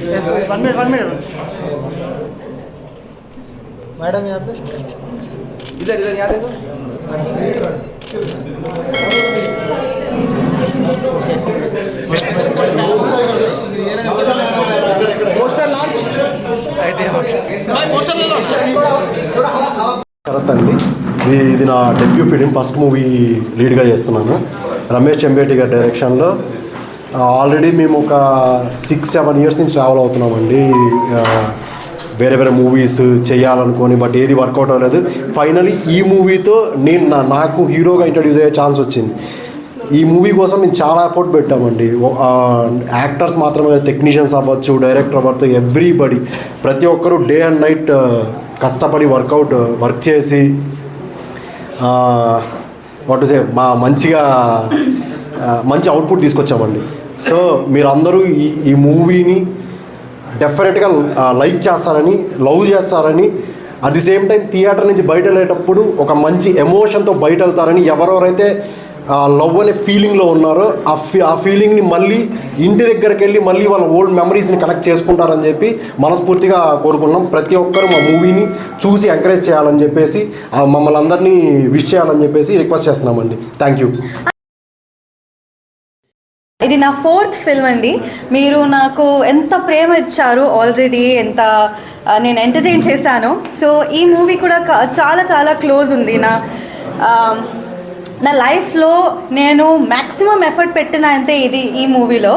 one minute one minute madam यहाँ पे इधर इधर यहाँ देखो पोस्टर लॉन्च శరత్ అండి ఇది ఇది నా డెబ్యూ ఫిలిం ఫస్ట్ మూవీ లీడ్గా చేస్తున్నాను రమేష్ చెంబేటి గారి డైరెక్షన్లో ఆల్రెడీ మేము ఒక సిక్స్ సెవెన్ ఇయర్స్ నుంచి ట్రావెల్ అవుతున్నామండి. వేరే వేరే మూవీస్ చేయాలనుకొని బట్ ఏది వర్కౌట్ అవ్వలేదు. ఫైనలీ ఈ మూవీతో నేను నా- నాకు హీరోగా ఇంట్రడ్యూస్ అయ్యే ఛాన్స్ వచ్చింది. ఈ మూవీ కోసం మేము చాలా ఎఫర్ట్ పెట్టామండి. యాక్టర్స్ మాత్రమే టెక్నీషియన్స్ అవ్వచ్చు డైరెక్టర్ అవ్వచ్చు ఎవ్రీబడి ప్రతి ఒక్కరూ డే అండ్ నైట్ కష్టపడి వర్కౌట్ వర్క్ చేసి వాట్ సే మా మంచిగా మంచి అవుట్పుట్ తీసుకొచ్చామండి. సో మీరందరూ ఈ ఈ మూవీని డెఫినెట్గా లైక్ చేస్తారని లవ్ చేస్తారని at the same time theatre నుంచి బయట వెళ్ళేటప్పుడు ఒక మంచి ఎమోషన్తో బయట వెళ్తారని ఎవరెవరైతే లవ్ అనే ఫీలింగ్లో ఉన్నారో ఆ ఫీ ఆ ఫీలింగ్ని మళ్ళీ ఇంటి దగ్గరికి వెళ్ళి మళ్ళీ వాళ్ళ ఓల్డ్ మెమరీస్ని కనెక్ట్ చేసుకుంటారని చెప్పి మనస్ఫూర్తిగా కోరుకున్నాం ప్రతి ఒక్కరు మా మూవీని చూసి ఎంకరేజ్ చేయాలని చెప్పేసి మమ్మల్ని అందరినీ విష్ చేయాలని చెప్పేసి రిక్వెస్ట్ చేస్తున్నామండి. థ్యాంక్ యూ ఇది నా ఫోర్త్ ఫిల్మ్ అండి. మీరు నాకు ఎంత ప్రేమ ఇచ్చారు ఆల్రెడీ ఎంత నేను ఎంటర్టైన్ చేశాను. సో ఈ మూవీ కూడా చాలా చాలా క్లోజ్ ఉంది. నా నా లైఫ్లో నేను మ్యాక్సిమం ఎఫర్ట్ పెట్టిన అంతే ఇది ఈ మూవీలో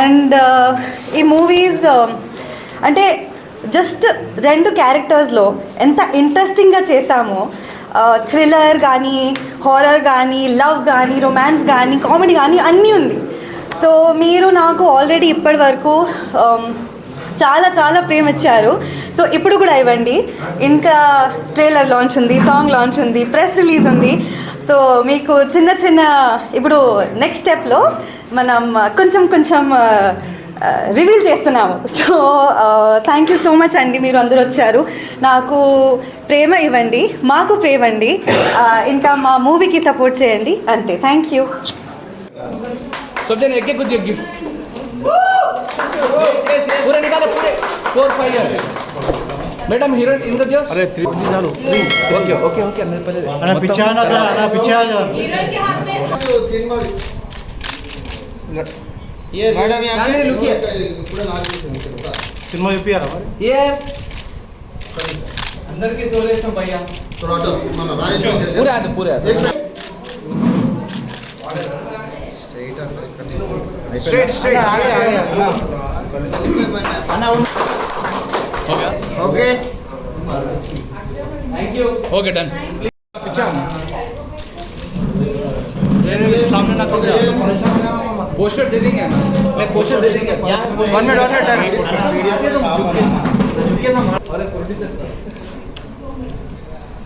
అండ్ ఈ మూవీస్ అంటే జస్ట్ రెండు క్యారెక్టర్స్లో ఎంత ఇంట్రెస్టింగ్గా చేశామో థ్రిల్లర్ కానీ హారర్ కానీ లవ్ కానీ రొమాన్స్ కానీ కామెడీ కానీ అన్నీ ఉంది. సో మీరు నాకు ఆల్రెడీ ఇప్పటి వరకు um, చాలా చాలా ప్రేమ ఇచ్చారు. సో ఇప్పుడు కూడా ఇవ్వండి. ఇంకా ట్రైలర్ లాంచ్ ఉంది సాంగ్ లాంచ్ ఉంది ప్రెస్ రిలీజ్ ఉంది. సో మీకు చిన్న చిన్న ఇప్పుడు నెక్స్ట్ స్టెప్లో మనం కొంచెం కొంచెం uh, uh, రివీల్ చేస్తున్నాము. So thank you so much అండి మీరు అందరూ వచ్చారు. నాకు ప్రేమ ఇవ్వండి మాకు ప్రేమ అండి uh, ఇంకా మా మూవీకి సపోర్ట్ చేయండి. అంతే. థ్యాంక్ యూ सब जन एक एक कुछ गिफ्ट। पूरे निकाले पूरे। फोर फाइव मैडम हीरो इनका दियो अरे थ्री चालू ओके ओके ओके मैं पहले अरे पीछे आना था ना पीछे आ जाओ हीरो के हाथ जा ये मैडम यहाँ पे यहाँ नानी लुक हियर सिनेमा यूपी आ रहा हमारे हियर अंदर की सोले सब भैया? पूरे आते पूरे आते स्ट्रेट स्ट्रेट आगे आगे आना okay. Thank you okay done. पीछे सामने ना कर। पोस्टर दे देंगे मैं पोस्टर दे देंगे। वन मिनट वन मिनट तुम झुक के झुक के ना मार अरे producer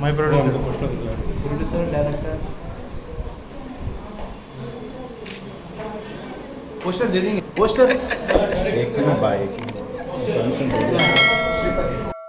my producer director poster दे देंगे। पोस्टर एक मिनट बाय एक